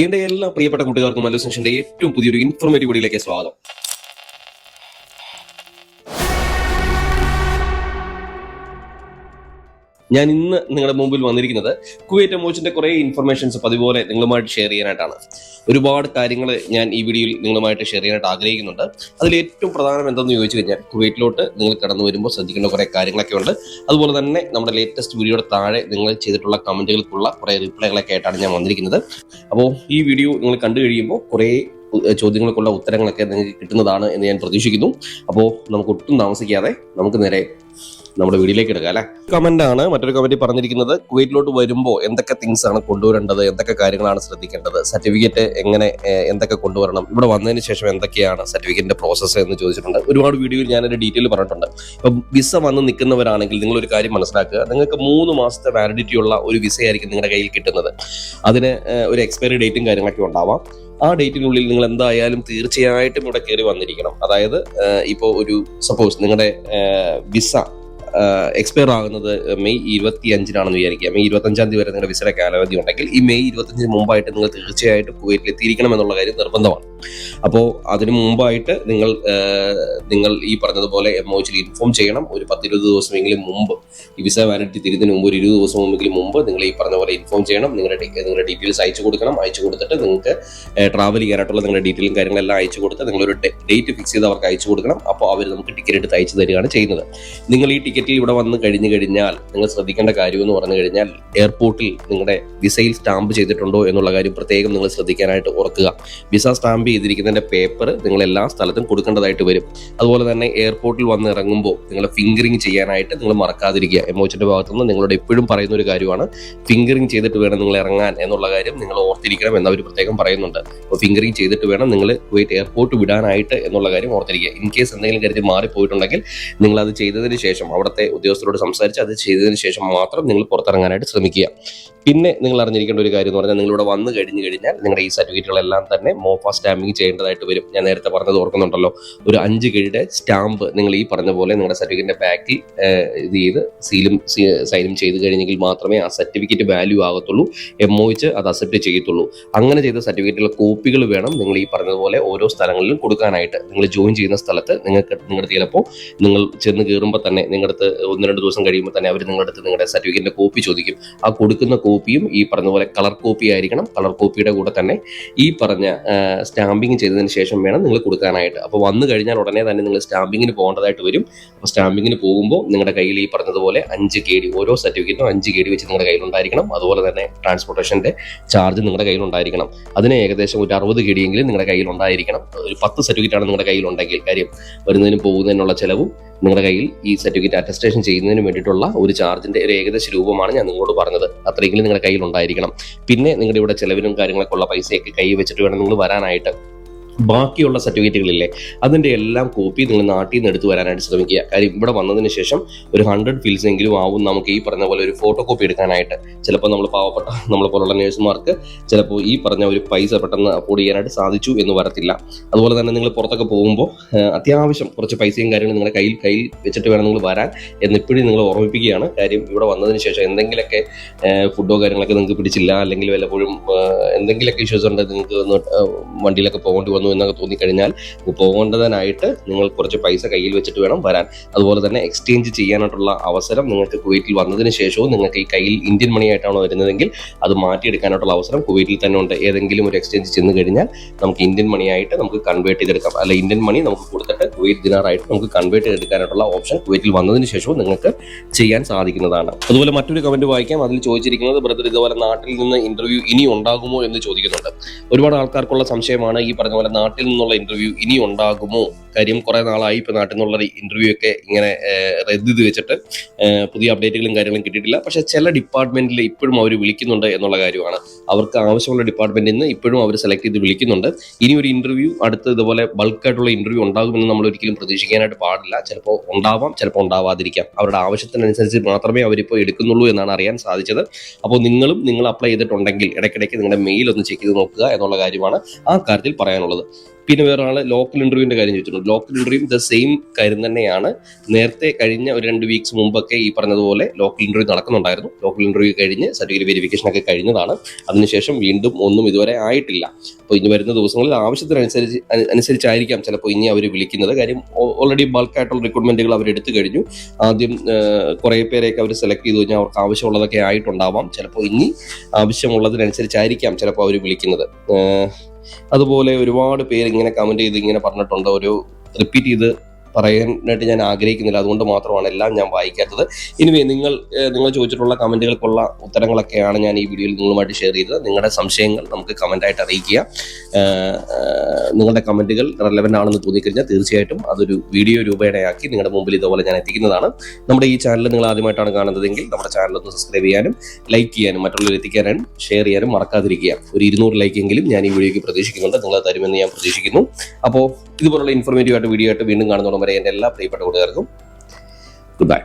എന്റെ എല്ലാ പ്രിയപ്പെട്ട കൂട്ടുകാർക്കും മല്ലു ഏറ്റവും പുതിയൊരു ഇൻഫോർമേറ്റീവ് വീഡിയോയിലേക്ക് സ്വാഗതം. ഞാൻ ഇന്ന് നിങ്ങളുടെ മുമ്പിൽ വന്നിരിക്കുന്നത് കുവൈറ്റ് മോച്ചിന്റെ കുറെ ഇൻഫർമേഷൻസ് പതിപോലെ നിങ്ങളുമായിട്ട് ഷെയർ ചെയ്യാനായിട്ടാണ്. ഒരുപാട് കാര്യങ്ങൾ ഞാൻ ഈ വീഡിയോയിൽ നിങ്ങളുമായിട്ട് ഷെയർ ചെയ്യാനായിട്ട് ആഗ്രഹിക്കുന്നുണ്ട്. അതിൽ ഏറ്റവും പ്രധാനം എന്തെന്ന് ചോദിച്ചു കഴിഞ്ഞാൽ കുവൈറ്റിലോട്ട് നിങ്ങൾ കടന്നു വരുമ്പോൾ ശ്രദ്ധിക്കേണ്ട കുറെ കാര്യങ്ങളൊക്കെ ഉണ്ട്. അതുപോലെ തന്നെ നമ്മുടെ ലേറ്റസ്റ്റ് വീഡിയോയുടെ താഴെ നിങ്ങൾ ചെയ്തിട്ടുള്ള കമന്റുകൾക്കുള്ള കുറെ റിപ്ലൈകളൊക്കെ ആയിട്ടാണ് ഞാൻ വന്നിരിക്കുന്നത്. അപ്പോൾ ഈ വീഡിയോ നിങ്ങൾ കണ്ടു കഴിയുമ്പോൾ കുറേ ചോദ്യങ്ങൾക്കുള്ള ഉത്തരങ്ങളൊക്കെ നിങ്ങൾക്ക് കിട്ടുന്നതാണ് എന്ന് ഞാൻ പ്രതീക്ഷിക്കുന്നു. അപ്പോൾ നമുക്ക് ഒട്ടും താമസിക്കാതെ നമുക്ക് നേരെ നമ്മുടെ വീഡിയോയിലേക്ക് എടുക്കാം അല്ലെ? കമന്റ് ആണ് മറ്റൊരു കമന്റ് പറഞ്ഞിരിക്കുന്നത് കുവൈറ്റിലോട്ട് വരുമ്പോൾ എന്തൊക്കെ തിങ്സ് ആണ് കൊണ്ടുവരേണ്ടത് എന്തൊക്കെ കാര്യങ്ങളാണ് ശ്രദ്ധിക്കേണ്ടത് സർട്ടിഫിക്കറ്റ് എങ്ങനെ എന്തൊക്കെ കൊണ്ടുവരണം ഇവിടെ വന്നതിന് ശേഷം എന്തൊക്കെയാണ് സർട്ടിഫിക്കറ്റിന്റെ പ്രോസസ്സ് എന്ന് ചോദിച്ചിട്ടുണ്ട്. ഒരുപാട് വീഡിയോയിൽ ഞാൻ ഒരു ഡീറ്റെയിൽ പറഞ്ഞിട്ടുണ്ട്. ഇപ്പം വിസ വന്ന് നിൽക്കുന്നവരാണെങ്കിൽ നിങ്ങൾ ഒരു കാര്യം മനസ്സിലാക്കുക നിങ്ങൾക്ക് മൂന്ന് മാസത്തെ വാലിഡിറ്റി ഉള്ള ഒരു വിസ ആയിരിക്കും നിങ്ങളുടെ കയ്യിൽ കിട്ടുന്നത്. അതിന് ഒരു എക്സ്പയറി ഡേറ്റും കാര്യങ്ങളൊക്കെ ഉണ്ടാവാം. ആ ഡേറ്റിനുള്ളിൽ നിങ്ങൾ എന്തായാലും തീർച്ചയായിട്ടും ഇവിടെ കയറി വന്നിരിക്കണം. അതായത് ഇപ്പോൾ ഒരു സപ്പോസ് നിങ്ങളുടെ വിസ എക്സ്പയർ ആകുന്നത് മെയ് ഇരുപത്തി അഞ്ചിനാണെന്ന് വിചാരിക്കുക. മെയ് ഇരുപത്തി അഞ്ചാം തീയതി വരെ നിങ്ങളുടെ വിസയുടെ കാലാവധി ഉണ്ടെങ്കിൽ ഈ മെയ് ഇരുപത്തഞ്ചിന് മുമ്പായിട്ട് നിങ്ങൾ തീർച്ചയായിട്ടും കുവൈറ്റിൽ എത്തിയിരിക്കണം എന്നുള്ള കാര്യം നിർബന്ധമാണ്. അപ്പോൾ അതിനു മുമ്പായിട്ട് നിങ്ങൾ നിങ്ങൾ ഈ പറഞ്ഞതുപോലെ എം ഒ എച്ചിൽ ഇൻഫോം ചെയ്യണം. ഒരു പത്തിരുപത് ദിവസമെങ്കിലും മുമ്പ് ഈ വിസ വാലിഡിറ്റി തിരുന്നതിന് മുമ്പ് ഒരു ഇരുപത് ദിവസം മുമ്പെങ്കിലും മുമ്പ് നിങ്ങൾ ഈ പറഞ്ഞ പോലെ ഇൻഫോം ചെയ്യണം. നിങ്ങളുടെ നിങ്ങളുടെ ഡീറ്റെയിൽസ് അയച്ചു കൊടുക്കണം. അയച്ചു കൊടുത്തിട്ട് നിങ്ങൾക്ക് ട്രാവൽ ചെയ്യാനായിട്ടുള്ള നിങ്ങളുടെ ഡീറ്റെയിലും കാര്യങ്ങളെല്ലാം അയച്ചു കൊടുത്ത് നിങ്ങളൊരു ഡേറ്റ് ഫിക്സ് ചെയ്ത് അവർക്ക് അയച്ചു കൊടുക്കണം. അപ്പോൾ അവർ നമുക്ക് ടിക്കറ്റ് എടുത്ത് അയച്ചു തരികയാണ് ചെയ്യുന്നത്. നിങ്ങൾ ഈ ടിക്കറ്റിൽ ഇവിടെ വന്ന് കഴിഞ്ഞു കഴിഞ്ഞാൽ നിങ്ങൾ ശ്രദ്ധിക്കേണ്ട കാര്യം എന്ന് പറഞ്ഞു കഴിഞ്ഞാൽ എയർപോർട്ടിൽ നിങ്ങളുടെ വിസയിൽ സ്റ്റാമ്പ് ചെയ്തിട്ടുണ്ടോ എന്നുള്ള കാര്യം പ്രത്യേകം നിങ്ങൾ ശ്രദ്ധിക്കാനായിട്ട് ഓർക്കുക. വിസ സ്റ്റാമ്പ് ചെയ്തിരിക്കുന്നതിന്റെ പേപ്പർ നിങ്ങൾ എല്ലാ സ്ഥലത്തും കൊടുക്കേണ്ടതായിട്ട് വരും. അതുപോലെ തന്നെ എയർപോർട്ടിൽ വന്ന് ഇറങ്ങുമ്പോൾ നിങ്ങൾ ഫിംഗറിങ് ചെയ്യാനായിട്ട് നിങ്ങൾ മറക്കാതിരിക്കുക. എമോച്ചിന്റെ ഭാഗത്തു നിന്ന് നിങ്ങളോട് എപ്പോഴും പറയുന്ന ഒരു കാര്യമാണ് ഫിംഗറിങ് ചെയ്തിട്ട് വേണം നിങ്ങൾ ഇറങ്ങാൻ എന്നുള്ള കാര്യം നിങ്ങൾ ഓർത്തിരിക്കണം എന്നവർ പ്രത്യേകം പറയുന്നുണ്ട്. അപ്പോൾ ഫിംഗറിങ് ചെയ്തിട്ട് വേണം നിങ്ങൾ വെയിറ്റ് എയർപോർട്ട് വിടാനായിട്ട് എന്നുള്ള കാര്യം ഓർത്തിരിക്കുക. ഇൻ കേസ് എന്തെങ്കിലും കരുതി മാറിപ്പോയിട്ടുണ്ടെങ്കിൽ നിങ്ങൾ അത് ചെയ്തതിന് ശേഷം അവിടുത്തെ ഉദ്യോഗസ്ഥരോട് സംസാരിച്ച് അത് ചെയ്തതിന് ശേഷം മാത്രം നിങ്ങൾ പുറത്തിറങ്ങാനായിട്ട് ശ്രമിക്കുക. പിന്നെ നിങ്ങൾ അറിഞ്ഞിരിക്കേണ്ട ഒരു കാര്യം എന്ന് പറഞ്ഞാൽ നിങ്ങളിവിടെ വന്നു കഴിഞ്ഞു കഴിഞ്ഞാൽ നിങ്ങളുടെ ഈ സർട്ടിഫിക്കറ്റുകളെല്ലാം തന്നെ മോഫ സ്റ്റാമ്പിങ് ചെയ്യേണ്ടതായിട്ട് വരും. ഞാൻ നേരത്തെ പറഞ്ഞത് ഓർക്കുന്നുണ്ടല്ലോ. ഒരു അഞ്ച് കിഴിയുടെ സ്റ്റാമ്പ് നിങ്ങൾ ഈ പറഞ്ഞ പോലെ നിങ്ങളുടെ സർട്ടിഫിക്കറ്റിന്റെ ബാക്കിൽ ഇത് ചെയ്ത് സീലും സൈനും ചെയ്ത് കഴിഞ്ഞെങ്കിൽ മാത്രമേ ആ സർട്ടിഫിക്കറ്റ് വാല്യൂ ആകത്തുള്ളൂ. എം ഒച്ച് അത് അക്സെപ്റ്റ് ചെയ്യത്തുള്ളൂ. അങ്ങനെ ചെയ്ത സർട്ടിഫിക്കറ്റിലെ കോപ്പികൾ വേണം നിങ്ങൾ ഈ പറഞ്ഞതുപോലെ ഓരോ സ്ഥലങ്ങളിലും കൊടുക്കാനായിട്ട്. നിങ്ങൾ ജോയിൻ ചെയ്യുന്ന സ്ഥലത്ത് നിങ്ങൾക്ക് നിങ്ങളുടെ ചിലപ്പോൾ നിങ്ങൾ ചെന്ന് കയറുമ്പോൾ തന്നെ നിങ്ങളുടെ അടുത്ത് ഒന്ന് രണ്ട് ദിവസം കഴിയുമ്പോൾ തന്നെ അവർ നിങ്ങളുടെ അടുത്ത് നിങ്ങളുടെ സർട്ടിഫിക്കറ്റിന്റെ കോപ്പി ചോദിക്കും. ആ കൊടുക്കുന്ന കോപ്പിയും ഈ പറഞ്ഞ പോലെ കളർ കോപ്പി ആയിരിക്കണം. കളർ കോപ്പിയുടെ കൂടെ തന്നെ ഈ പറഞ്ഞ സ്റ്റാമ്പിങ് ചെയ്തതിന് ശേഷം വേണം നിങ്ങൾ കൊടുക്കാനായിട്ട്. അപ്പോൾ വന്നു കഴിഞ്ഞാൽ ഉടനെ തന്നെ നിങ്ങൾ സ്റ്റാമ്പിങ്ങിന് പോകേണ്ടതായിട്ട് വരും. അപ്പോൾ സ്റ്റാമ്പിങ്ങിന് പോകുമ്പോൾ നിങ്ങളുടെ കയ്യിൽ ഈ പറഞ്ഞതുപോലെ അഞ്ച് കെ ഡി ഓരോ സർട്ടിഫിക്കറ്റും അഞ്ച് കെ ഡി വെച്ച് നിങ്ങളുടെ കയ്യിലുണ്ടായിരിക്കണം അതുപോലെ തന്നെ ട്രാൻസ്പോർട്ടേഷന്റെ ചാർജ് നിങ്ങളുടെ കയ്യിലുണ്ടായിരിക്കണം അതിന് ഏകദേശം ഒരു അറുപത് കെ ഡിയെങ്കിലും നിങ്ങളുടെ കയ്യിലുണ്ടായിരിക്കണം ഒരു പത്ത് സർട്ടിഫിക്കറ്റാണ് നിങ്ങളുടെ കയ്യിലുണ്ടെങ്കിൽ കാര്യം വരുന്നതിനും പോകുന്നതിനുള്ള ചെലവും നിങ്ങളുടെ കയ്യിൽ ഈ സർട്ടിഫിക്കറ്റ് അറ്റസ്റ്റേഷൻ ചെയ്യുന്നതിന് വേണ്ടിയിട്ടുള്ള ഒരു ചാർജിന്റെ ഒരു ഏകദേശ രൂപമാണ് ഞാൻ നിങ്ങളോട് പറഞ്ഞത്. അത്രയെങ്കിലും നിങ്ങളുടെ കയ്യിൽ ഉണ്ടായിരിക്കണം. പിന്നെ നിങ്ങളുടെ ഇവിടെ ചെലവിനും കാര്യങ്ങളൊക്കെ ഉള്ള പൈസയൊക്കെ കൈ വെച്ചിട്ട് വേണം നിങ്ങൾ വരാനായിട്ട്. ബാക്കിയുള്ള സർട്ടിഫിക്കറ്റുകളില്ലേ അതിന്റെ എല്ലാം കോപ്പി നിങ്ങൾ നാട്ടിൽ നിന്ന് എടുത്തു വരാനായിട്ട് ശ്രമിക്കുക. കാര്യം ഇവിടെ വന്നതിന് ശേഷം ഒരു ഹൺഡ്രഡ് ഫീൽസ് എങ്കിലും ആവും നമുക്ക് ഈ പറഞ്ഞ പോലെ ഒരു ഫോട്ടോ കോപ്പി എടുക്കാനായിട്ട്. ചിലപ്പോൾ നമ്മൾ പാവപ്പെട്ട നമ്മളെ പോലുള്ള നേഴ്സുമാർക്ക് ചിലപ്പോൾ ഈ പറഞ്ഞ ഒരു പൈസ പെട്ടെന്ന് അഫോർഡ് ചെയ്യാനായിട്ട് സാധിച്ചു എന്ന് വരത്തില്ല. അതുപോലെ തന്നെ നിങ്ങൾ പുറത്തൊക്കെ പോകുമ്പോൾ അത്യാവശ്യം കുറച്ച് പൈസയും കാര്യങ്ങളും നിങ്ങളുടെ കയ്യിൽ കയ്യിൽ വെച്ചിട്ട് വേണം നിങ്ങൾ വരാൻ എന്നിപ്പോഴും നിങ്ങൾ ഓർമ്മിപ്പിക്കുകയാണ്. കാര്യം ഇവിടെ വന്നതിന് ശേഷം എന്തെങ്കിലുമൊക്കെ ഫുഡോ കാര്യങ്ങളൊക്കെ നിങ്ങൾക്ക് പിടിച്ചില്ല അല്ലെങ്കിൽ വല്ലപ്പോഴും എന്തെങ്കിലുമൊക്കെ ഇഷ്യൂസ് ഉണ്ടെങ്കിൽ നിങ്ങൾക്ക് വണ്ടിയിലൊക്കെ പോകേണ്ടി വന്നു എന്നൊക്കെ തോന്നിക്കഴിഞ്ഞാൽ പോകേണ്ടതിനായിട്ട് നിങ്ങൾ കുറച്ച് പൈസ കയ്യിൽ വെച്ചിട്ട് വേണം വരാൻ. അതുപോലെ തന്നെ എക്സ്ചേഞ്ച് ചെയ്യാനായിട്ടുള്ള അവസരം നിങ്ങൾക്ക് കുവൈറ്റിൽ വന്നതിന് ശേഷവും നിങ്ങൾക്ക് ഈ കയ്യിൽ ഇന്ത്യൻ മണി ആയിട്ടാണോ വരുന്നതെങ്കിൽ അത് മാറ്റിയെടുക്കാനായിട്ടുള്ള അവസരം കുവൈറ്റിൽ തന്നെ ഉണ്ട്. ഏതെങ്കിലും ഒരു എക്സ്ചേഞ്ച് ചെന്ന് കഴിഞ്ഞാൽ നമുക്ക് ഇന്ത്യൻ മണിയായിട്ട് നമുക്ക് കൺവേർട്ട് ചെയ്തെടുക്കാം. അല്ല ഇന്ത്യൻ മണി നമുക്ക് കൊടുത്തിട്ട് കുവൈറ്റ് ദിനാറായിട്ട് നമുക്ക് കൺവേർട്ട് ചെയ്തെടുക്കാനായിട്ടുള്ള ഓപ്ഷൻ കുവൈറ്റിൽ വന്നതിന് ശേഷവും നിങ്ങൾക്ക് ചെയ്യാൻ സാധിക്കുന്നതാണ്. അതുപോലെ മറ്റൊരു കമന്റ് വായിക്കാം. അതിൽ ചോദിച്ചിരിക്കുന്നത് ബ്രദർ ഇതുപോലെ നാട്ടിൽ നിന്ന് ഇന്റർവ്യൂ ഇനി ഉണ്ടാകുമോ? എന്ന് ചോദിക്കുന്നുണ്ട്. ഒരുപാട് ആൾക്കാർക്കുള്ള സംശയമാണ് ഈ പറഞ്ഞ പോലെ നാട്ടിൽ നിന്നുള്ള ഇന്റർവ്യൂ ഇനി ഉണ്ടാകുമോ? കാര്യം കുറെ നാളായി ഇപ്പൊ നാട്ടിൽ നിന്നുള്ള ഇന്റർവ്യൂ ഒക്കെ ഇങ്ങനെ റദ്ദ് ചെയ്ത് വെച്ചിട്ട് പുതിയ അപ്ഡേറ്റുകളും കാര്യങ്ങളും കിട്ടിയിട്ടില്ല. പക്ഷെ ചില ഡിപ്പാർട്ട്മെന്റിൽ ഇപ്പോഴും അവർ വിളിക്കുന്നുണ്ട് എന്നുള്ള കാര്യമാണ്. അവർക്ക് ആവശ്യമുള്ള ഡിപ്പാർട്ട്മെന്റിൽ നിന്ന് ഇപ്പോഴും അവർ സെലക്ട് ചെയ്ത് വിളിക്കുന്നുണ്ട്. ഇനി ഒരു ഇന്റർവ്യൂ അടുത്ത് ഇതുപോലെ ബൾക്കായിട്ടുള്ള ഇന്റർവ്യൂ ഉണ്ടാകുമെന്ന് നമ്മൾ ഒരിക്കലും പ്രതീക്ഷിക്കാനായിട്ട് പാടില്ല. ചിലപ്പോൾ ഉണ്ടാവാം ചിലപ്പോൾ ഉണ്ടാവാതിരിക്കാം. അവരുടെ ആവശ്യത്തിനനുസരിച്ച് മാത്രമേ അവരിപ്പോൾ എടുക്കുന്നുള്ളൂ എന്നാണ് അറിയാൻ സാധിച്ചത്. അപ്പോൾ നിങ്ങളും നിങ്ങൾ അപ്ലൈ ചെയ്തിട്ടുണ്ടെങ്കിൽ ഇടയ്ക്കിടയ്ക്ക് നിങ്ങളുടെ മെയിൽ ഒന്ന് ചെക്ക് ചെയ്ത് നോക്കുക എന്നുള്ള കാര്യമാണ് ആ കാര്യത്തിൽ പറയാനുള്ളത്. പിന്നെ വേറൊരാൾ ലോക്കൽ ഇന്റർവ്യൂവിന്റെ കാര്യം ചോദിച്ചിട്ടുണ്ട്. ലോക്കൽ ഇന്റർവ്യൂ ദ സെയിം കാര്യം തന്നെയാണ്. നേരത്തെ കഴിഞ്ഞ ഒരു രണ്ട് വീക്സ് മുമ്പൊക്കെ ഈ പറഞ്ഞതുപോലെ ലോക്കൽ ഇന്റർവ്യൂ നടക്കുന്നുണ്ടായിരുന്നു. ലോക്കൽ ഇന്റർവ്യൂ കഴിഞ്ഞ് സർട്ടിഫിക്കറ്റ് വെരിഫിക്കേഷൻ ഒക്കെ കഴിഞ്ഞതാണ്. അതിനുശേഷം വീണ്ടും ഒന്നും ഇതുവരെ ആയിട്ടില്ല. അപ്പോൾ ഇനി വരുന്ന ദിവസങ്ങളിൽ ആവശ്യത്തിനനുസരിച്ച് അനുസരിച്ചായിരിക്കാം ചിലപ്പോൾ ഇനി അവർ വിളിക്കുന്നത്. കാര്യം ഓൾറെഡി ബൾക്കായിട്ടുള്ള റിക്രൂട്ട്മെന്റുകൾ അവർ എടുത്തു കഴിഞ്ഞു. ആദ്യം കുറേ പേരെയൊക്കെ അവർ സെലക്ട് ചെയ്തു. കഴിഞ്ഞാൽ അവർക്ക് ആവശ്യമുള്ളതൊക്കെ ആയിട്ടുണ്ടാവാം. ചിലപ്പോൾ ഇനി ആവശ്യമുള്ളതിനനുസരിച്ചായിരിക്കാം ചിലപ്പോൾ അവർ വിളിക്കുന്നത്. അതുപോലെ ഒരുപാട് പേര് ഇങ്ങനെ കമന്റ് ചെയ്ത് ഇങ്ങനെ പറഞ്ഞിട്ടുണ്ട്. ഒരു റിപ്പീറ്റ് ചെയ്ത് പറയാനായിട്ട് ഞാൻ ആഗ്രഹിക്കുന്നില്ല. അതുകൊണ്ട് മാത്രമാണ് എല്ലാം ഞാൻ വായിക്കാത്തത്. ഇനിവേ നിങ്ങൾ നിങ്ങൾ ചോദിച്ചിട്ടുള്ള കമന്റുകൾക്കുള്ള ഉത്തരങ്ങളൊക്കെയാണ് ഞാൻ ഈ വീഡിയോയിൽ നിങ്ങളുമായിട്ട് ഷെയർ ചെയ്തത്. നിങ്ങളുടെ സംശയങ്ങൾ നമുക്ക് കമന്റായിട്ട് അറിയിക്കുക. നിങ്ങളുടെ കമന്റുകൾ റെലവന്റ് ആണെന്ന് തോന്നിക്കഴിഞ്ഞാൽ തീർച്ചയായിട്ടും അതൊരു വീഡിയോ രൂപേണയാക്കി നിങ്ങളുടെ മുമ്പിൽ ഇതുപോലെ ഞാൻ എത്തിക്കുന്നതാണ്. നമ്മുടെ ഈ ചാനൽ നിങ്ങൾ ആദ്യമായിട്ടാണ് കാണുന്നതെങ്കിൽ നമ്മുടെ ചാനൽ ഒന്ന് സബ്സ്ക്രൈബ് ചെയ്യാനും ലൈക്ക് ചെയ്യാനും മറ്റുള്ളവർ എത്തിക്കാനും ഷെയർ ചെയ്യാനും മറക്കാതിരിക്കുക. ഒരു ഇരുന്നൂറ് ലൈക്കെങ്കിലും ഞാൻ ഈ വീഡിയോയ്ക്ക് പ്രതീക്ഷിക്കുന്നുണ്ട്. നിങ്ങൾ തരുമെന്ന് ഞാൻ പ്രതീക്ഷിക്കുന്നു. അപ്പോൾ ഇതുപോലുള്ള ഇൻഫോർമേറ്റീവ് ആയിട്ട് വീഡിയോ ആയിട്ട് വീണ്ടും കാണുന്നതോടെ വരെ എന്റെ എല്ലാ പ്രിയപ്പെട്ട കൂട്ടുകാർക്കും ഗുഡ് ബൈ